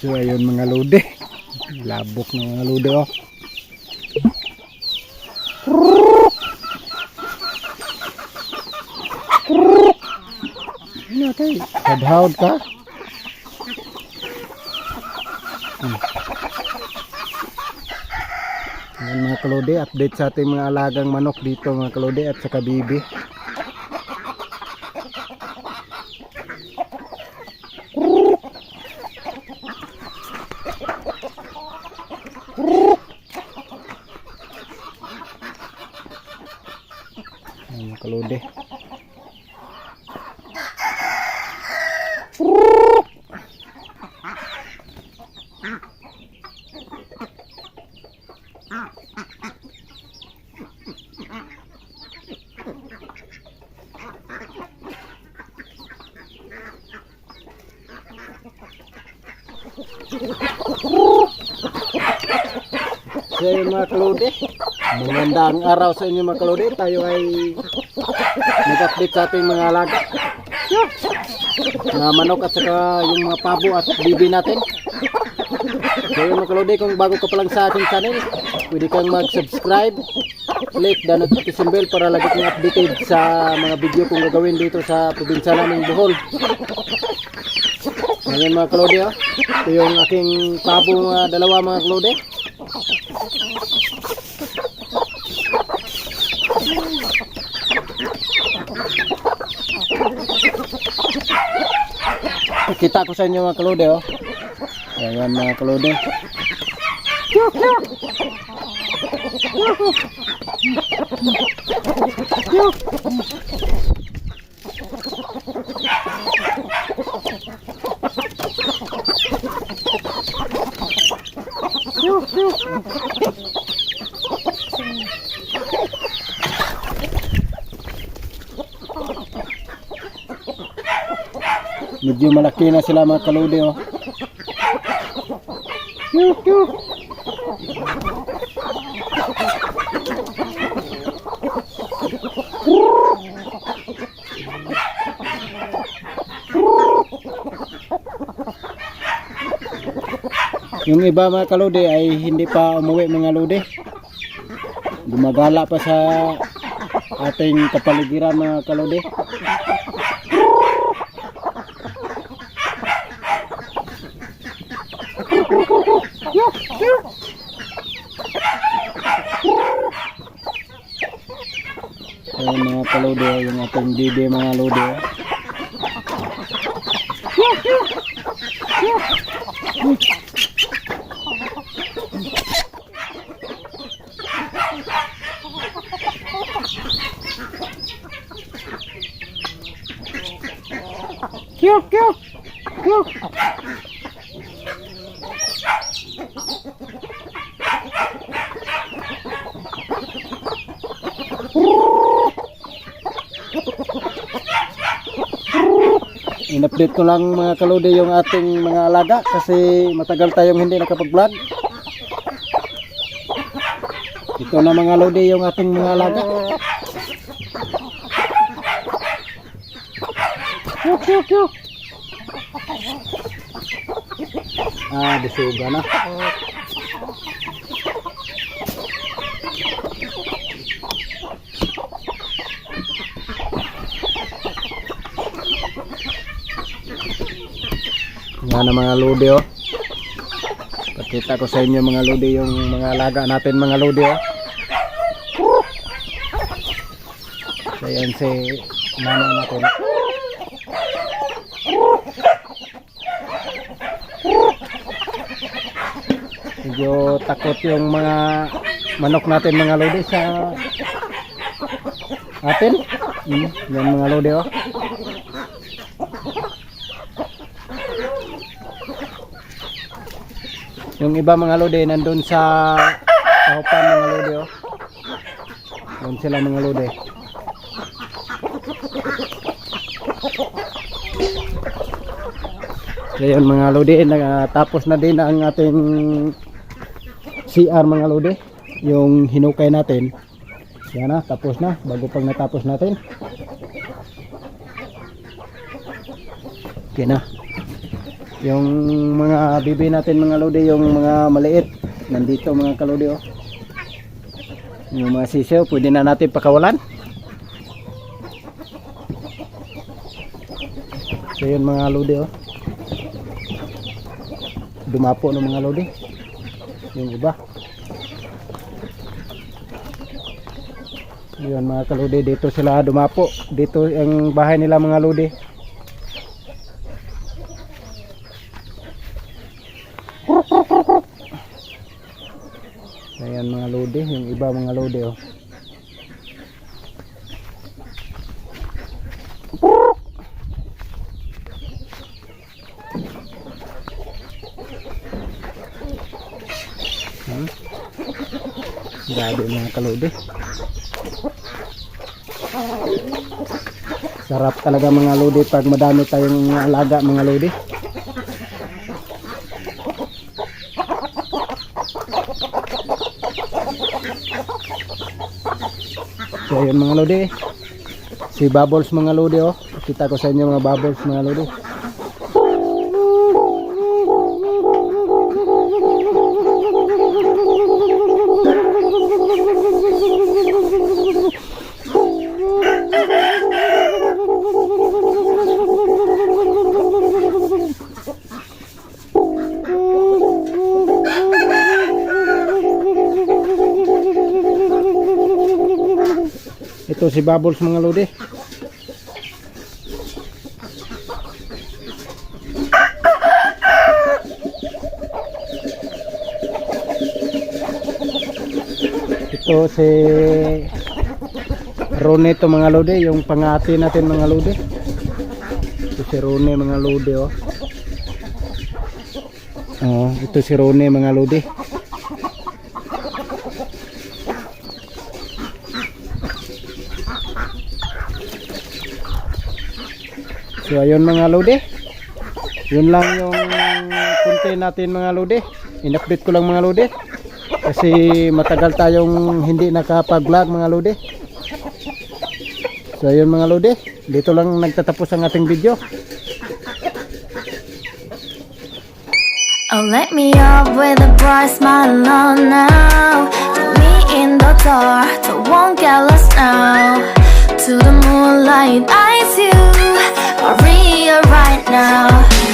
So ayun mga lode. Labok ng mga lode oh. Ano ka? Hmm. Ayan mga kalode, update sa ating mga alagang manok dito mga kalode at sa kabibi. Yun mga kalode, magandang araw sa inyo mga kalode. Mga manok at saka yung mga pabo at bibi natin. So yun mga kalode, kung bago ka pa lang sa ating channel, pwede kang mag-subscribe. Click the notification bell para lagi kang updated sa mga video kong gagawin dito sa probinsya naming Bohol. Ngayon mga kalode, oh. ito yung aking pabo mga dalawa mga kalode. Kita ko sa inyo mga kalode oh. Ayan mga kalode. Medyo malaki na sila mga kalode oh. Yung iba mga kalode ay hindi pa umuwi mga lode. Gumagala pa sa ating kapaligiran mga kalode. Ayan mga kalode, yung ating bibi mga lode. Kyuk, kyuk, In-update ko lang mga kalode yung ating mga alaga kasi matagal tayong hindi nakapag-vlog. Ito na mga lode yung ating mga alaga. Yuk, yuk, yuk. Ah, bisuga na. Yan mga lode oh. Pakita ko sa inyo mga lode yung mga alaga natin mga lode oh. So yan si mama natin. Medyo takot yung mga manok natin mga lode sa atin. Hmm, yan mga lode oh. Yung iba mga lode nandun sa kahupan mga lode oh. Doon sila mga lode. Ngayon mga lode, nakatapos na din ang ating CR mga lode. Yung hinukay natin. Yan na, tapos na. Bago pang natapos natin. Okay na. Yung mga bibi natin mga lodi, yung mga maliit. Nandito mga kalodi oh. Yung mga sisiyo, pwede na natin pakawalan. So yun mga lodi oh. Dumapo ng mga lodi. Yung iba. Yun mga kalodi, dito sila dumapo. Dito ang bahay nila mga lodi. Ayan mga lodi, yung iba mga lodi oh. Hmm? Grabe mga kalodi. Sarap talaga mga lodi pag madami tayong alaga mga lodi. So ayun mga lodi. Si Bubbles mga lodi oh. Kita ko sa inyo mga Bubbles mga lodi. Ito si Bubbles mga lodi. Ito si Rone to mga lodi, yung pangati natin mga lodi. Ito si Rone mga lodi oh. Oh, ito si Rone mga lodi. So ayun mga lodi. Yun lang yung kunti natin mga lodi. In-update ko lang mga lodi. Kasi matagal tayong hindi nakapag-vlog mga lodi. So ayun mga lodi. Dito lang nagtatapos ang ating video. Oh let me up with a bright smile oh, on now Put me in the door, so won't get lost now to the moonlight. I eyes you are real right now.